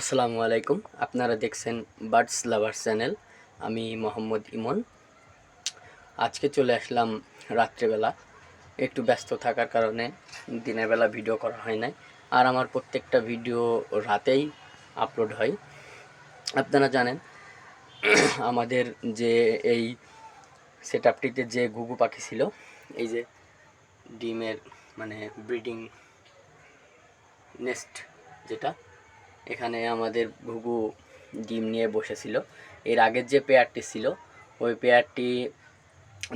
আসসালামু আলাইকুম। আপনারা দেখছেন বার্ডস লাভার চ্যানেল। আমি মোহাম্মদ ইমন। আজকে চলে আসলাম রাত্রেবেলা। একটু ব্যস্ত থাকার কারণে দিনের বেলা ভিডিও করা হয় নাই। আর আমার প্রত্যেকটা ভিডিও রাতেই আপলোড হয়। আপনারা জানেন, আমাদের যে এই সেট আপটিতে যে ঘুঘু পাখি ছিল, এই যে ডিমের মানে ব্রিডিং নেস্ট যেটা এখানে আমাদের ঘুঘু ডিম নিয়ে বসেছিল। এর আগের যে পেয়ারটি ছিল, ওই পেয়ারটি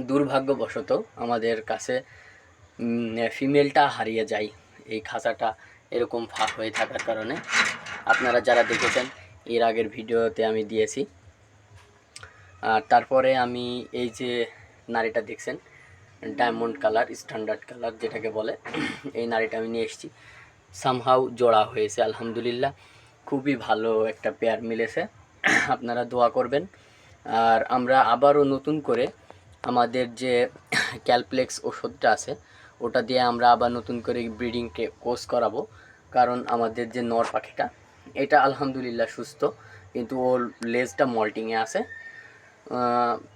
দুর্ভাগ্যবশত আমাদের কাছে ফিমেলটা হারিয়ে যায়। এই খাঁচাটা এরকম ফাঁক হয়ে থাকার কারণে। আপনারা যারা দেখেছেন, এর আগের ভিডিওতে আমি দিয়েছি। আর তারপরে আমি এই যে নারীটা দেখছেন, ডায়মন্ড কালার, স্ট্যান্ডার্ড কালার যেটাকে বলে, এই নারীটা আমি নিয়ে এসেছি। সামহাউ জোড়া হয়েছে, আলহামদুলিল্লাহ। খুবই ভালো একটা পেয়ার মিলেছে। আপনারা দোয়া করবেন। আর আমরা আবারও নতুন করে আমাদের যে ক্যালপ্লেক্স ওষুধটা আছে, ওটা দিয়ে আমরা আবার নতুন করে ব্রিডিংকে কোর্স করাবো। কারণ আমাদের যে নর পাখিটা, এটা আলহামদুলিল্লাহ সুস্থ, কিন্তু ওর লেজটা মল্টিংয়ে আছে।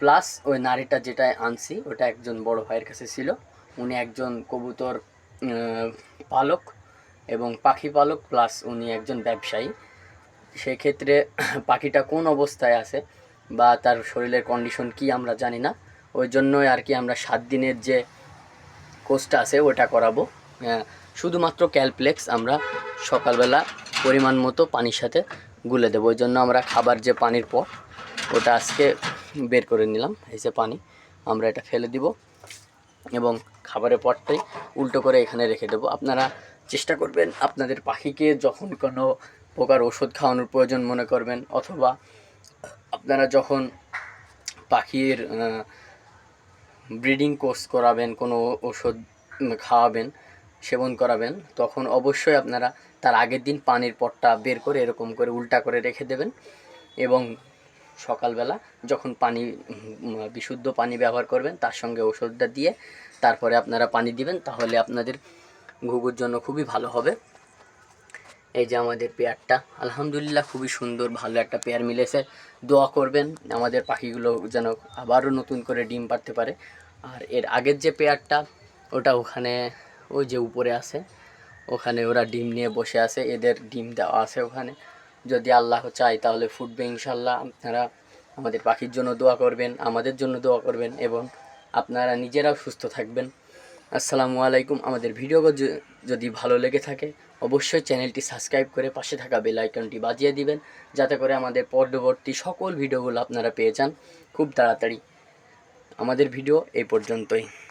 প্লাস ওই নারীটা যেটা আনছি, ওটা একজন বড় ভাইয়ের কাছে ছিল। উনি একজন কবুতর পালক এবং পাখি পালক প্লাস উনি একজন ব্যবসায়ী। সেক্ষেত্রে পাখিটা কোন অবস্থায় আছে বা তার শরীরের কন্ডিশন কি আমরা জানি না। ওই জন্যই আর কি আমরা সাত দিনের যে কোর্সটা আছে ওটা করাবো। আহ, শুধুমাত্র ক্যালপ্লেক্স আমরা সকালবেলা পরিমাণ মতো পানির সাথে গুলে দেবো। ওই জন্য আমরা খাবার যে পানির পর ওটা আজকে বের করে নিলাম। এই যে পানি আমরা এটা ফেলে দিব এবং খাবারের পরটাই উল্টো করে এখানে রেখে দেবো। আপনারা চেষ্টা করবেন আপনাদের পাখিকে যখন কোনো প্রকার ওষুধ খাওয়ানোর প্রয়োজন মনে করবেন, অথবা আপনারা যখন পাখির ব্রিডিং কোর্স করাবেন, কোনো ওষুধ খাওয়াবেন, সেবন করাবেন, তখন অবশ্যই আপনারা তার আগের দিন পানির পটটা বের করে এরকম করে উল্টা করে রেখে দেবেন এবং সকালবেলা যখন পানি বিশুদ্ধ পানি ব্যবহার করবেন, তার সঙ্গে ওষুধটা দিয়ে তারপরে আপনারা পানি দিবেন, তাহলে আপনাদের ঘুঘুর জন্য খুবই ভালো হবে। এই যে আমাদের পেয়ারটা, আলহামদুলিল্লাহ খুবই সুন্দর, ভালো একটা পেয়ার মিলেছে। দোয়া করবেন, আমাদের পাখিগুলো যেন আবারও নতুন করে ডিম পারতে পারে। আর এর আগের যে পেয়ারটা, ওটা ওখানে, ওই যে উপরে আছে, ওখানে ওরা ডিম নিয়ে বসে আছে, এদের ডিম দেওয়া আছে ওখানে। যদি আল্লাহ চায় তাহলে ফুটবে ইনশাল্লাহ আপনারা আমাদের পাখির জন্য দোয়া করবেন, আমাদের জন্য দোয়া করবেন, এবং আপনারা নিজেরাও সুস্থ থাকবেন। আসসালামু আলাইকুম, আমাদের ভিডিও যদি ভালো লেগে থাকে, অবশ্যই চ্যানেলটি সাবস্ক্রাইব করে পাশে থাকা বেল আইকনটি বাজিয়ে দিবেন, যাতে করে আমাদের পরবর্তী সকল ভিডিওগুলো আপনারা পেয়ে যান। খুব তাড়াতাড়ি। আমাদের ভিডিও এই পর্যন্তই।